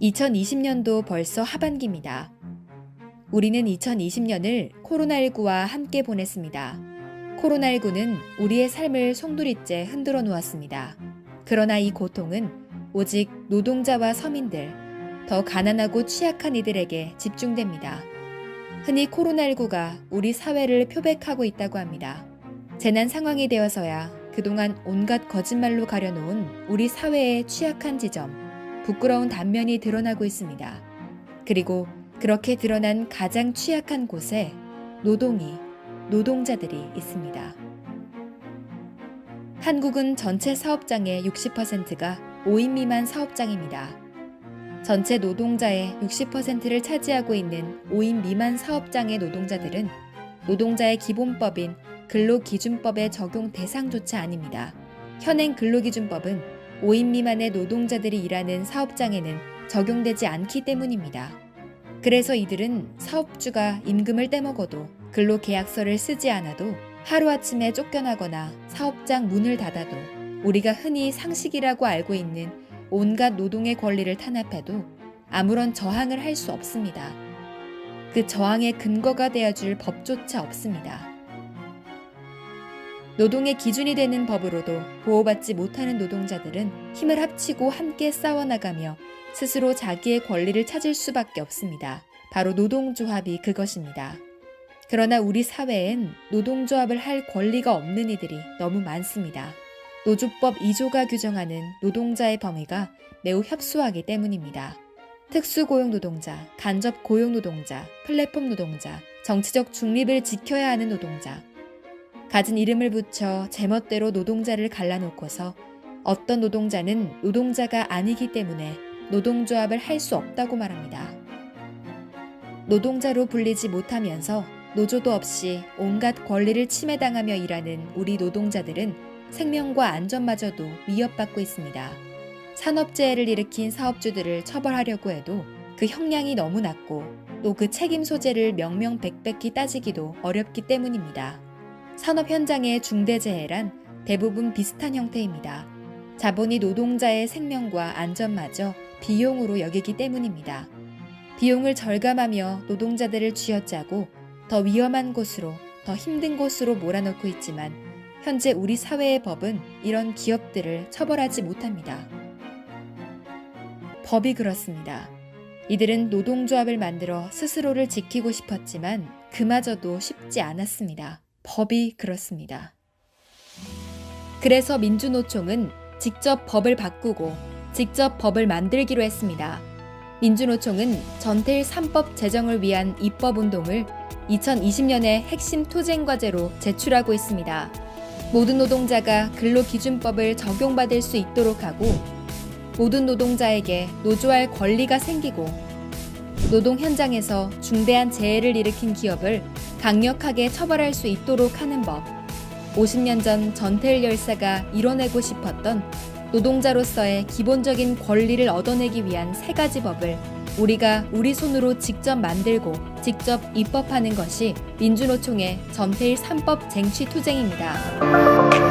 2020년도 벌써 하반기입니다. 우리는 2020년을 코로나19와 함께 보냈습니다. 코로나19는 우리의 삶을 송두리째 흔들어 놓았습니다. 그러나 이 고통은 오직 노동자와 서민들, 더 가난하고 취약한 이들에게 집중됩니다. 흔히 코로나19가 우리 사회를 표백하고 있다고 합니다. 재난 상황이 되어서야 그동안 온갖 거짓말로 가려놓은 우리 사회의 취약한 지점, 부끄러운 단면이 드러나고 있습니다. 그리고 그렇게 드러난 가장 취약한 곳에 노동이, 노동자들이 있습니다. 한국은 전체 사업장의 60%가 5인 미만 사업장입니다. 전체 노동자의 60%를 차지하고 있는 5인 미만 사업장의 노동자들은 노동자의 기본법인 근로기준법의 적용 대상조차 아닙니다. 현행 근로기준법은 5인 미만의 노동자들이 일하는 사업장에는 적용되지 않기 때문입니다. 그래서 이들은 사업주가 임금을 떼먹어도 근로계약서를 쓰지 않아도 하루아침에 쫓겨나거나 사업장 문을 닫아도 우리가 흔히 상식이라고 알고 있는 온갖 노동의 권리를 탄압해도 아무런 저항을 할 수 없습니다. 그 저항의 근거가 되어줄 법조차 없습니다. 노동의 기준이 되는 법으로도 보호받지 못하는 노동자들은 힘을 합치고 함께 싸워나가며 스스로 자기의 권리를 찾을 수밖에 없습니다. 바로 노동조합이 그것입니다. 그러나 우리 사회엔 노동조합을 할 권리가 없는 이들이 너무 많습니다. 노조법 2조가 규정하는 노동자의 범위가 매우 협소하기 때문입니다. 특수고용 노동자, 간접 고용 노동자, 플랫폼 노동자, 정치적 중립을 지켜야 하는 노동자, 가진 이름을 붙여 제멋대로 노동자를 갈라놓고서 어떤 노동자는 노동자가 아니기 때문에 노동조합을 할 수 없다고 말합니다. 노동자로 불리지 못하면서 노조도 없이 온갖 권리를 침해당하며 일하는 우리 노동자들은 생명과 안전마저도 위협받고 있습니다. 산업재해를 일으킨 사업주들을 처벌하려고 해도 그 형량이 너무 낮고 또 그 책임 소재를 명명백백히 따지기도 어렵기 때문입니다. 산업 현장의 중대재해란 대부분 비슷한 형태입니다. 자본이 노동자의 생명과 안전마저 비용으로 여기기 때문입니다. 비용을 절감하며 노동자들을 쥐어짜고 더 위험한 곳으로, 더 힘든 곳으로 몰아넣고 있지만 현재 우리 사회의 법은 이런 기업들을 처벌하지 못합니다. 법이 그렇습니다. 이들은 노동조합을 만들어 스스로를 지키고 싶었지만 그마저도 쉽지 않았습니다. 법이 그렇습니다. 그래서 민주노총은 직접 법을 바꾸고 직접 법을 만들기로 했습니다. 민주노총은 전태일 3법 제정을 위한 입법운동을 2020년의 핵심 투쟁과제로 제출하고 있습니다. 모든 노동자가 근로기준법을 적용받을 수 있도록 하고 모든 노동자에게 노조할 권리가 생기고 노동 현장에서 중대한 재해를 일으킨 기업을 강력하게 처벌할 수 있도록 하는 법. 50년 전 전태일 열사가 이뤄내고 싶었던 노동자로서의 기본적인 권리를 얻어내기 위한 세 가지 법을 우리가 우리 손으로 직접 만들고 직접 입법하는 것이 민주노총의 전태일 3법 쟁취 투쟁입니다.